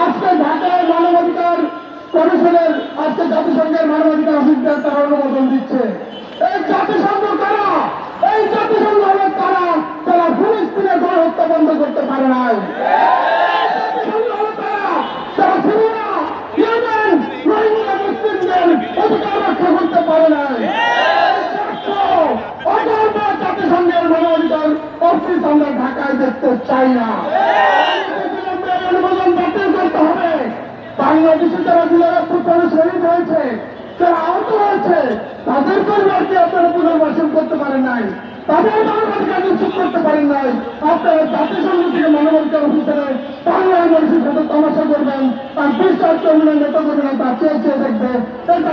আজকে ঢাকায় মানবাধিকার কমিশনের আজকে মানবাধিকার অফিসদের তারা অনুমোদন দিচ্ছে এই জাতিসংঘ কারা এই জাতিসংঘ হলো তারা তারা ফিলিস্তিনের গণহত্যা বন্ধ করতে পারে নাই জাতিসংঘ হলো তারা তারা সিরিয়া ইয়েমেন রোহিঙ্গা মুসলিমদের অধিকার রক্ষা করতে পারে নাই অগর্ব জাতিসংঘের মানবাধিকার অফিস আমরা ঢাকায় দেখতে চাই না। অনুমোদন বাতিল করতে হবে। বাংলাদেশে যারা জেলারা প্রচারে শহীদ হয়েছে, যারা আহত হয়েছে, তাদের পরিবারকে আপনারা পুনর্বাসন করতে পারেন নাই। তাদের মানবাধিকার নিশ্চিত করতে পারেন নাই। আপনারা জাতিসংঘ থেকে মানবাধিকার অফিসারে বাংলার মানুষের সাথে তামাশা করবেন। আর বিশ্বাস করবেন নেতা করবেন তার চেয়ে চেয়ে দেখবে। এটা